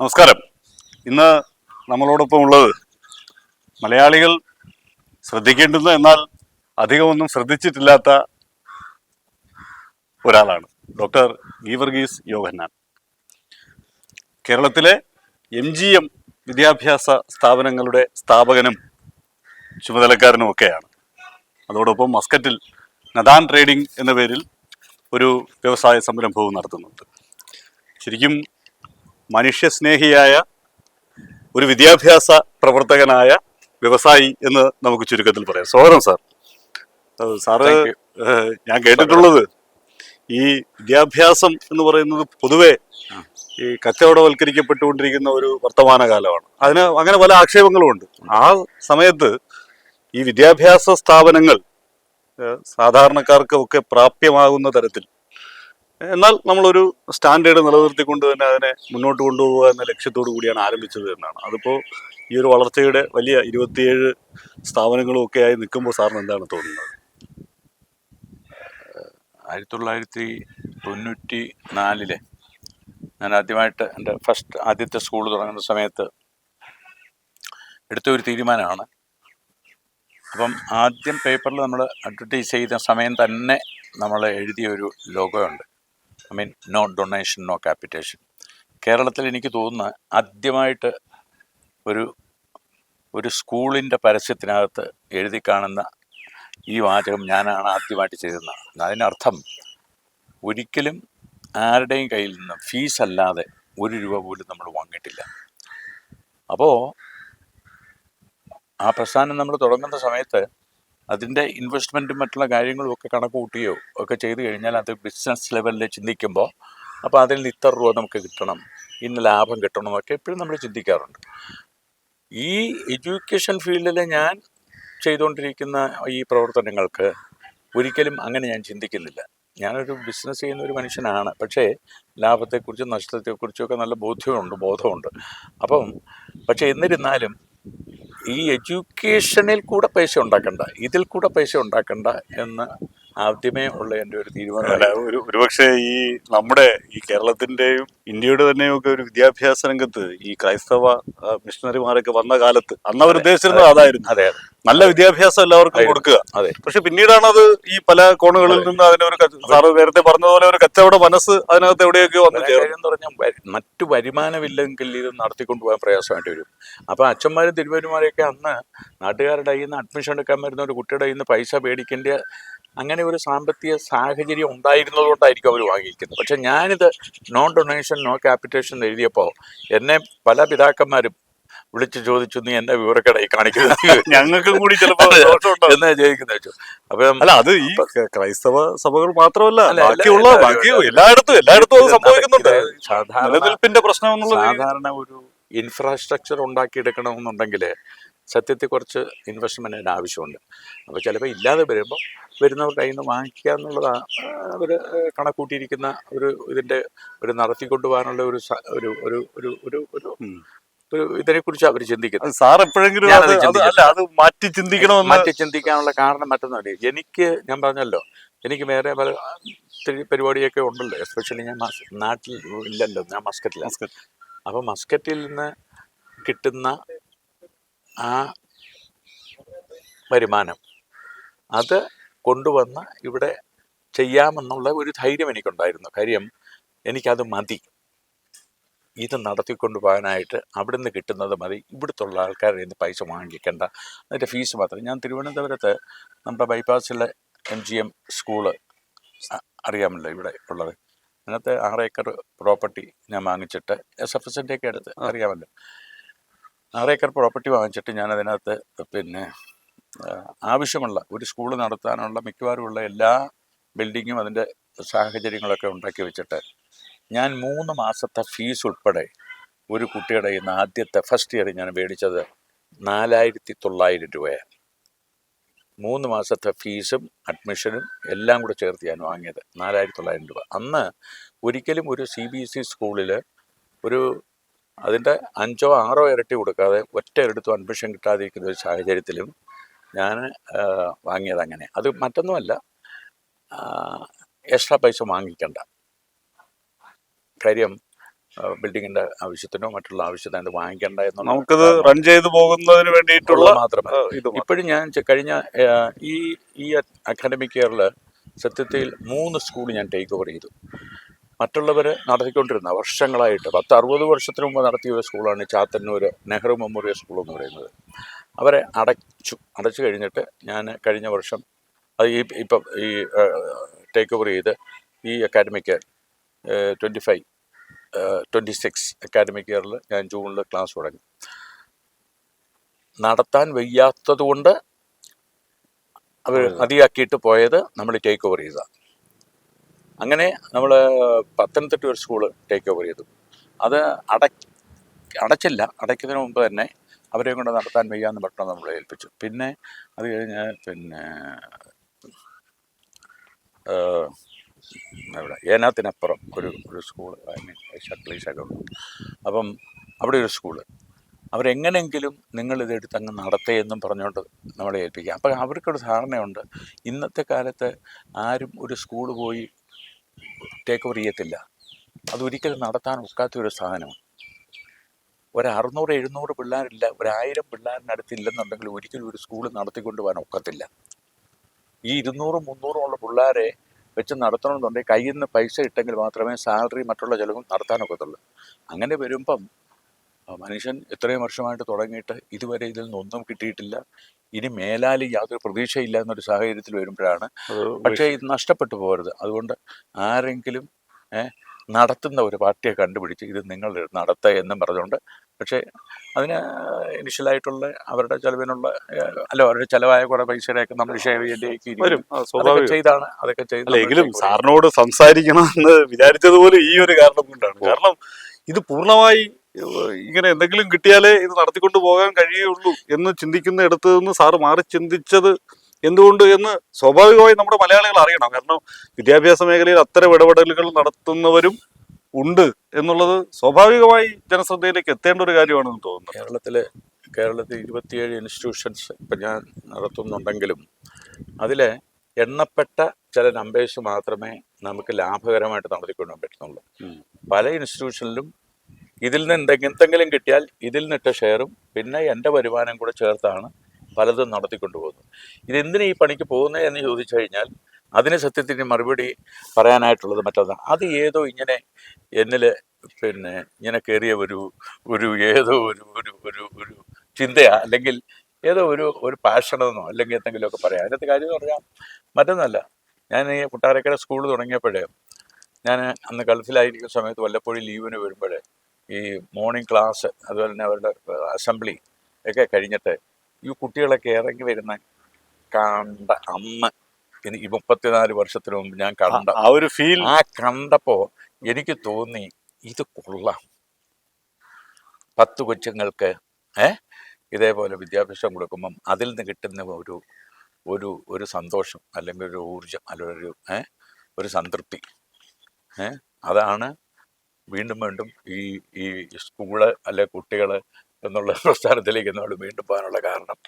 നമസ്കാരം. ഇന്ന് നമ്മളോടൊപ്പം ഉള്ളത് മലയാളികൾ ശ്രദ്ധിക്കേണ്ടുന്ന എന്നാൽ അധികമൊന്നും ശ്രദ്ധിച്ചിട്ടില്ലാത്ത ഒരാളാണ്. ഡോക്ടർ ഗീവർഗീസ് യോഹന്നാൻ. കേരളത്തിലെ എം ജി എം വിദ്യാഭ്യാസ സ്ഥാപനങ്ങളുടെ സ്ഥാപകനും ചുമതലക്കാരനും ഒക്കെയാണ്. അതോടൊപ്പം മസ്കറ്റിൽ നദാൻ ട്രേഡിംഗ് എന്ന പേരിൽ ഒരു വ്യവസായ സംരംഭവും നടത്തുന്നുണ്ട്. ശരിക്കും മനുഷ്യസ്നേഹിയായ ഒരു വിദ്യാഭ്യാസ പ്രവർത്തകനായ വ്യവസായി എന്ന് നമുക്ക് ചുരുക്കത്തിൽ പറയാം. സ്വാഗതം സാർ. സാറ് ഞാൻ കേട്ടിട്ടുള്ളത് ഈ വിദ്യാഭ്യാസം എന്ന് പറയുന്നത് പൊതുവെ ഈ കച്ചവടവൽക്കരിക്കപ്പെട്ടുകൊണ്ടിരിക്കുന്ന ഒരു വർത്തമാന കാലമാണ് അതിന് അങ്ങനെ പല ആക്ഷേപങ്ങളും ഉണ്ട്. ആ സമയത്ത് ഈ വിദ്യാഭ്യാസ സ്ഥാപനങ്ങൾ സാധാരണക്കാർക്കൊക്കെ സാധാരണക്കാർക്ക് ഒക്കെ പ്രാപ്യമാകുന്ന തരത്തിൽ എന്നാൽ നമ്മളൊരു സ്റ്റാൻഡേർഡ് നിലനിർത്തിക്കൊണ്ട് തന്നെ അതിനെ മുന്നോട്ട് കൊണ്ടുപോകുക എന്ന ലക്ഷ്യത്തോടു കൂടിയാണ് ആരംഭിച്ചത് എന്നാണ്. അതിപ്പോൾ ഈ ഒരു വളർച്ചയുടെ വലിയ ഇരുപത്തിയേഴ് സ്ഥാപനങ്ങളും ഒക്കെ ആയി നിൽക്കുമ്പോൾ സാറിന് എന്താണ് തോന്നുന്നത്? ആയിരത്തി തൊള്ളായിരത്തി തൊണ്ണൂറ്റി നാലിലെ ഞാൻ ആദ്യമായിട്ട് എന്റെ ഫസ്റ്റ് ആദ്യത്തെ സ്കൂൾ തുടങ്ങുന്ന സമയത്ത് എടുത്ത ഒരു തീരുമാനമാണ്. അപ്പം ആദ്യം പേപ്പറിൽ നമ്മൾ അഡ്വർട്ടൈസ് ചെയ്ത സമയം തന്നെ നമ്മൾ എഴുതിയ ഒരു ലോഗോ ഉണ്ട് I mean no donation no capitation കേരളത്തിൽ എനിക്ക് തോന്നുന്ന ആദ്യമായിട്ട് ഒരു ഒരു സ്കൂളിന്റെ പരസ്യത്തിനകത്ത് എഴുതി കാണുന്ന ഈ വാചകം ഞാനാണ് ആദ്യമായിട്ട് ചെയ്തതെന്നാണ് അതിനർത്ഥം ഒരിക്കലും ആരുടെയും കയ്യിൽ നിന്ന് ഫീസ് അല്ലാതെ ഒരു രൂപ പോലും നമ്മൾ വാങ്ങിയിട്ടില്ല. അപ്പോൾ ആ പ്രസ്ഥാനം നമ്മൾ തുടങ്ങുന്ന സമയത്ത് അതിന്റെ ഇൻവെസ്റ്റ്മെന്റും മറ്റുള്ള കാര്യങ്ങളും ഒക്കെ കണക്ക് കൂട്ടുകയോ ഒക്കെ ചെയ്ത് കഴിഞ്ഞാൽ അത് ബിസിനസ് ലെവലിൽ ചിന്തിക്കുമ്പോൾ അപ്പോൾ അതിൽ നിന്ന് ഇത്ര രൂപ നമുക്ക് കിട്ടണം ഇന്ന ലാഭം കിട്ടണം എന്നൊക്കെ എപ്പോഴും നമ്മൾ ചിന്തിക്കാറുണ്ട്. ഈ എഡ്യൂക്കേഷൻ ഫീൽഡിൽ ഞാൻ ചെയ്തുകൊണ്ടിരിക്കുന്ന ഈ പ്രവർത്തനങ്ങൾക്ക് ഒരിക്കലും അങ്ങനെ ഞാൻ ചിന്തിക്കുന്നില്ല. ഞാനൊരു ബിസിനസ് ചെയ്യുന്ന ഒരു മനുഷ്യനാണ്. പക്ഷേ ലാഭത്തെക്കുറിച്ചും നഷ്ടത്തെക്കുറിച്ചും ഒക്കെ നല്ല ബോധ്യമുണ്ട് ബോധമുണ്ട്. അപ്പം പക്ഷേ എന്നിരുന്നാലും ഈ എഡ്യൂക്കേഷനിൽ കൂടെ പൈസ ഉണ്ടാക്കണ്ട ഇതിൽ കൂടെ പൈസ ഉണ്ടാക്കണ്ട എന്ന് ആദ്യമേ ഉള്ള എന്റെ ഒരു തീരുമാനം. ഒരു ഒരുപക്ഷെ ഈ നമ്മുടെ ഈ കേരളത്തിന്റെയും ഇന്ത്യയുടെ തന്നെയും ഒക്കെ ഒരു വിദ്യാഭ്യാസ രംഗത്ത് ഈ ക്രൈസ്തവ മിഷണറിമാരൊക്കെ വന്ന കാലത്ത് അന്ന് അവർ ഉദ്ദേശിച്ചിരുന്നത് അതായിരുന്നു. അതെ അതെ. നല്ല വിദ്യാഭ്യാസം എല്ലാവർക്കും കൊടുക്കുക. അതെ. പക്ഷെ പിന്നീടാണ് അത് ഈ പല കോണുകളിൽ നിന്ന് അതിനൊരു ഒരു സാറ് നേരത്തെ പറഞ്ഞതുപോലെ ഒരു കച്ചവട മനസ്സ് അതിനകത്ത് എവിടെയൊക്കെ വന്നു ചേർന്ന്. പറഞ്ഞാൽ മറ്റു വരുമാനമില്ലെങ്കിൽ ഇത് നടത്തിക്കൊണ്ട് പോകാൻ പ്രയാസമായിട്ട് വരും. അപ്പൊ അച്ഛന്മാരും തിരുവരുമാരെയൊക്കെ അന്ന് നാട്ടുകാരുടെ കയ്യിൽ നിന്ന് അഡ്മിഷൻ എടുക്കാൻ വരുന്ന ഒരു കുട്ടിയുടെ കയ്യിൽ നിന്ന് പൈസ മേടിക്കേണ്ട അങ്ങനെ ഒരു സാമ്പത്തിക സാഹചര്യം ഉണ്ടായിരുന്നതുകൊണ്ടായിരിക്കും അവർ വാങ്ങിയിരിക്കുന്നത്. പക്ഷെ ഞാനിത് നോൺ ഡൊണേഷൻ നോ ക്യാപിറ്റേഷൻ എഴുതിയപ്പോൾ എന്നെ പല പിതാക്കന്മാരും വിളിച്ചു ചോദിച്ചു നീ എന്നെ വിവരക്കടയിൽ കാണിക്കുന്നത്? ഞങ്ങൾക്കും കൂടി ചിലപ്പോൾ. എന്നാ ചോദിക്കുന്ന വെച്ചു. അപ്പം അല്ല അത് ഈ ക്രൈസ്തവ സഭകൾ മാത്രമല്ല ബാക്കിയുള്ള ബാക്കി എല്ലായിടത്തും എല്ലായിടത്തും അത് സംഭവിക്കുന്നുണ്ട്. സാധാരണ പ്രശ്നം സാധാരണ ഒരു ഇൻഫ്രാസ്ട്രക്ചർ ഉണ്ടാക്കിയെടുക്കണമെന്നുണ്ടെങ്കിൽ സത്യത്തിൽ കുറച്ച് ഇൻവെസ്റ്റ്മെന്റിന് ആവശ്യമുണ്ട്. അപ്പോൾ ചിലപ്പോൾ ഇല്ലാതെ വരുമ്പോൾ വരുന്നവരുടെ കയ്യിൽ നിന്ന് വാങ്ങിക്കുക എന്നുള്ളതാണ് അവർ കണക്കൂട്ടിയിരിക്കുന്ന ഒരു ഇതിന്റെ ഒരു നടത്തി കൊണ്ടുപോകാനുള്ള ഒരു ഒരു ഒരു ഒരു ഒരു ഒരു ഒരു ഇതിനെക്കുറിച്ച് അവർ ചിന്തിക്കുന്നത് സാർ എപ്പോഴെങ്കിലും അത് മാറ്റി ചിന്തിക്കണമെന്ന് മാറ്റി ചിന്തിക്കാനുള്ള കാരണം മറ്റൊന്നുമല്ല. എനിക്ക് ഞാൻ പറഞ്ഞല്ലോ എനിക്ക് വേറെ പല പരിപാടിയൊക്കെ ഉണ്ടല്ലോ. എസ്പെഷ്യലി ഞാൻ നാട്ടിൽ ഇല്ലല്ലോ ഞാൻ മസ്കറ്റിലാണ്. മസ്കറ്റ്. അപ്പോൾ മസ്കറ്റിൽ നിന്ന് കിട്ടുന്ന ആ വരുമാനം. അത് കൊണ്ടുവന്ന് ഇവിടെ ചെയ്യാമെന്നുള്ള ഒരു ധൈര്യം എനിക്കുണ്ടായിരുന്നു. കാര്യം എനിക്കത് മതി. ഇത് നടത്തിക്കൊണ്ട് പോകാനായിട്ട് അവിടുന്ന് കിട്ടുന്നത് മതി. ഇവിടുത്തുള്ള ആൾക്കാരുടെ നിന്ന് പൈസ വാങ്ങിക്കേണ്ട. അതിന്റെ ഫീസ് മാത്രം. ഞാൻ തിരുവനന്തപുരത്ത് നമ്മുടെ ബൈപ്പാസിലെ എം ജി എം സ്കൂൾ അറിയാമല്ലോ ഇവിടെ ഉള്ളത്. അതിനകത്ത് ആറ് ഏക്കർ പ്രോപ്പർട്ടി ഞാൻ വാങ്ങിച്ചിട്ട് എസ് എഫ് എസിന്റെയൊക്കെ അടുത്ത് അറിയാമല്ലോ. ആറ് ഏക്കർ പ്രോപ്പർട്ടി വാങ്ങിച്ചിട്ട് ഞാൻ അതിനകത്ത് പിന്നെ ആവശ്യമുള്ള ഒരു സ്കൂൾ നടത്താനുള്ള മിക്കവാറുമുള്ള എല്ലാ ബിൽഡിങ്ങും അതിന്റെ സാഹചര്യങ്ങളൊക്കെ ഉണ്ടാക്കി വെച്ചിട്ട് ഞാൻ മൂന്ന് മാസത്തെ ഫീസ് ഉൾപ്പെടെ ഒരു കുട്ടിയുടെ ഇന്ന് ആദ്യത്തെ ഫസ്റ്റ് ഇയർ ഞാൻ മേടിച്ചത് നാലായിരത്തി തൊള്ളായിരം രൂപയാണ്. മൂന്ന് മാസത്തെ ഫീസും അഡ്മിഷനും എല്ലാം കൂടെ ചേർത്ത് ഞാൻ വാങ്ങിയത് നാലായിരത്തി തൊള്ളായിരം രൂപ. അന്ന് ഒരിക്കലും ഒരു സി ബി എസ് ഇ സ്കൂളിൽ ഒരു അതിന്റെ അഞ്ചോ ആറോ ഇരട്ടി കൊടുക്കാതെ ഒറ്റ എടുത്തും അഡ്മിഷൻ കിട്ടാതിരിക്കുന്ന ഒരു സാഹചര്യത്തിലും ഞാൻ വാങ്ങിയത് അങ്ങനെ. അത് മറ്റൊന്നുമല്ല. എക്സ്ട്രാ പൈസ വാങ്ങിക്കണ്ട. കാര്യം ബിൽഡിങ്ങിന്റെ ആവശ്യത്തിനോ മറ്റുള്ള ആവശ്യത്തിനോ അത് വാങ്ങിക്കേണ്ട എന്നുള്ള നമുക്കത് റൺ ചെയ്ത് പോകുന്നതിന് വേണ്ടിയിട്ടുള്ള ഉള്ളത് മാത്രമേ ഇത് ഇപ്പോഴും ഞാൻ കഴിഞ്ഞ ഈ ഈ അക്കാഡമിക് ഇയറിൽ സത്യത്തിൽ മൂന്ന് സ്കൂൾ ഞാൻ ടേക്ക് ഓവർ ചെയ്തു. മറ്റുള്ളവർ നടത്തിക്കൊണ്ടിരുന്ന വർഷങ്ങളായിട്ട് പത്ത് അറുപത് വർഷത്തിന് മുമ്പ് നടത്തിയ ഒരു സ്കൂളാണ് ചാത്തന്നൂർ നെഹ്റു മെമ്മോറിയൽ സ്കൂൾ എന്ന് പറയുന്നത്. അവരെ അടച്ചു അടച്ചു കഴിഞ്ഞിട്ട് ഞാൻ കഴിഞ്ഞ വർഷം അത് ഈ ഇപ്പം ഈ ടേക്ക് ഓവർ ചെയ്ത് ഈ academic twenty five twenty six academic ഇയറിൽ ഞാൻ ജൂണിൽ ക്ലാസ് തുടങ്ങി. നടത്താൻ വയ്യാത്തത് കൊണ്ട് അവർ മതിയാക്കിയിട്ട് പോയത് നമ്മൾ ടേക്ക് ഓവർ ചെയ്ത അങ്ങനെ നമ്മൾ പത്തനംതിട്ട ഒരു സ്കൂൾ ടേക്ക് ഓവർ ചെയ്തു. അത് അട അടച്ചില്ല. അടയ്ക്കുന്നതിന് മുമ്പ് തന്നെ അവരെ കൊണ്ട് നടത്താൻ വയ്യാന്ന് പറഞ്ഞു നമ്മളെ ഏൽപ്പിച്ചു. പിന്നെ അത് കഴിഞ്ഞ് പിന്നെ എവിടെ ഏനാത്തിനപ്പുറം ഒരു ഒരു സ്കൂൾ മീൻ ഷക്ലീശകം അപ്പം അവിടെ ഒരു സ്കൂൾ അവരെങ്ങനെങ്കിലും നിങ്ങളിത് എടുത്ത് അങ്ങ് നടത്തേ എന്നും പറഞ്ഞുകൊണ്ട് നമ്മളെ ഏൽപ്പിക്കുക അപ്പോൾ അവർക്കൊരു ധാരണയുണ്ട്. ഇന്നത്തെ കാലത്ത് ആരും ഒരു സ്കൂൾ പോയി ടേക്ക് ഓവർ ചെയ്യത്തില്ല. അതൊരിക്കലും നടത്താൻ ഒക്കാത്ത ഒരു സാധനമാണ്. ഒരു അറുന്നൂറ് എഴുന്നൂറ് പിള്ളേരില്ല ഒരായിരം പിള്ളേരിനടുത്തില്ലെന്നുണ്ടെങ്കിൽ ഒരിക്കലും ഒരു സ്കൂൾ നടത്തിക്കൊണ്ട് പോകാൻ ഒക്കത്തില്ല. ഈ ഇരുന്നൂറും മുന്നൂറും ഉള്ള പിള്ളേരെ വെച്ച് നടത്തണമെന്നുണ്ടെങ്കിൽ കയ്യിൽ നിന്ന് പൈസ ഇട്ടെങ്കിൽ മാത്രമേ സാലറി മറ്റുള്ള ചിലവും നടത്താനൊക്കത്തുള്ളൂ അങ്ങനെ വരുമ്പം മനുഷ്യൻ ഇത്രയും വർഷമായിട്ട് തുടങ്ങിയിട്ട് ഇതുവരെ ഇതിൽ നിന്നൊന്നും കിട്ടിയിട്ടില്ല. ഇനി മേലാൽ യാതൊരു പ്രതീക്ഷയില്ല എന്നൊരു സാഹചര്യത്തിൽ വരുമ്പോഴാണ്. പക്ഷേ ഇത് നഷ്ടപ്പെട്ടു പോകരുത്. അതുകൊണ്ട് ആരെങ്കിലും നടത്തുന്ന ഒരു പാർട്ടിയെ കണ്ടുപിടിച്ച് ഇത് നിങ്ങൾ നടത്ത എന്നും പറഞ്ഞുകൊണ്ട്. പക്ഷേ അതിന് ഇനിഷ്യലായിട്ടുള്ള അവരുടെ ചെലവിനുള്ള അല്ല അവരുടെ ചെലവായ കുറെ പൈസയുടെയൊക്കെ നമ്മൾ ഷെയർ ചെയ്യേണ്ടി ചെയ്താണ് അതൊക്കെ ചെയ്തെങ്കിലും സാറിനോട് സംസാരിക്കണം എന്ന് വിചാരിച്ചതുപോലെ ഈ ഒരു കാരണം കൊണ്ടാണ്. കാരണം ഇത് പൂർണമായി ഇങ്ങനെ എന്തെങ്കിലും കിട്ടിയാലേ ഇത് നടത്തിക്കൊണ്ട് പോകാൻ കഴിയുള്ളൂ എന്ന് ചിന്തിക്കുന്ന ഇടത്ത് നിന്ന് സാറ് മാറി ചിന്തിച്ചത് എന്തുകൊണ്ട് എന്ന് സ്വാഭാവികമായി നമ്മുടെ മലയാളികൾ അറിയണം. കാരണം വിദ്യാഭ്യാസ മേഖലയിൽ അത്തരം ഇടപെടലുകൾ നടത്തുന്നവരും ഉണ്ട് എന്നുള്ളത് സ്വാഭാവികമായി ജനശ്രദ്ധയിലേക്ക് എത്തേണ്ട ഒരു കാര്യമാണെന്ന് തോന്നുന്നു. കേരളത്തിലെ കേരളത്തിൽ ഇരുപത്തിയേഴ് ഇൻസ്റ്റിറ്റ്യൂഷൻസ് ഇപ്പം ഞാൻ നടത്തുന്നുണ്ടെങ്കിലും അതിലെ എണ്ണപ്പെട്ട ചില നമ്പേഴ്സ് മാത്രമേ നമുക്ക് ലാഭകരമായിട്ട് നടത്തിക്കൊണ്ടുപോകാൻ പറ്റുന്നുള്ളൂ. പല ഇൻസ്റ്റിറ്റ്യൂഷനിലും ഇതിൽ നിന്ന് എന്തെങ്കിലും കിട്ടിയാൽ ഇതിൽ നിന്നിട്ട ഷെയറും പിന്നെ എന്റെ വരുമാനം കൂടെ ചേർത്താണ് പലതും നടത്തിക്കൊണ്ടുപോകുന്നത് ഇതെന്തിനു ഈ പണിക്ക് പോകുന്നത് എന്ന് ചോദിച്ചു കഴിഞ്ഞാൽ അതിന് സത്യത്തിന് മറുപടി പറയാനായിട്ടുള്ളത് മറ്റൊന്നാണ്. അത് ഏതോ ഇങ്ങനെ എന്നിൽ പിന്നെ ഇങ്ങനെ കയറിയ ഒരു ഒരു ഏതോ ഒരു ഒരു ഒരു ഒരു ചിന്തയാ. അല്ലെങ്കിൽ ഏതോ ഒരു ഒരു പാഷനെന്നോ അല്ലെങ്കിൽ എന്തെങ്കിലുമൊക്കെ പറയാം. അതിനകത്ത് കാര്യം പറഞ്ഞാൽ മറ്റൊന്നല്ല. ഞാൻ ഈ കുട്ടാരക്കര സ്കൂൾ തുടങ്ങിയപ്പോഴേ ഞാൻ അന്ന് ഗൾഫിലായിരിക്കുന്ന സമയത്ത് വല്ലപ്പോഴും ലീവിന് വരുമ്പോഴേ ഈ മോർണിംഗ് ക്ലാസ് അതുപോലെ തന്നെ അവരുടെ അസംബ്ലി ഒക്കെ കഴിഞ്ഞിട്ട് ഈ കുട്ടികളൊക്കെ ഇറങ്ങി വരുന്ന കണ്ട അമ്മ എനിക്ക് മുപ്പത്തിനാല് വർഷത്തിന് മുമ്പ് ഞാൻ കണ്ട ആ ഒരു ഫീൽ ആ കണ്ടപ്പോ എനിക്ക് തോന്നി ഇത് കൊള്ളാം. പത്ത് കൊച്ചുങ്ങൾക്ക് ഏ? ഇതേപോലെ വിദ്യാഭ്യാസം കൊടുക്കുമ്പം അതിൽ നിന്ന് കിട്ടുന്ന ഒരു ഒരു ഒരു സന്തോഷം അല്ലെങ്കിൽ ഒരു ഊർജം അല്ലെങ്കിൽ ഒരു ഏ? ഒരു സംതൃപ്തി ഏ? അതാണ് വീണ്ടും വീണ്ടും ഈ ഈ സ്കൂൾ അല്ലെ കുട്ടികൾ എന്നുള്ള പ്രസ്ഥാനത്തിലേക്ക് നമ്മൾ വീണ്ടും പോകാനുള്ള കാരണം.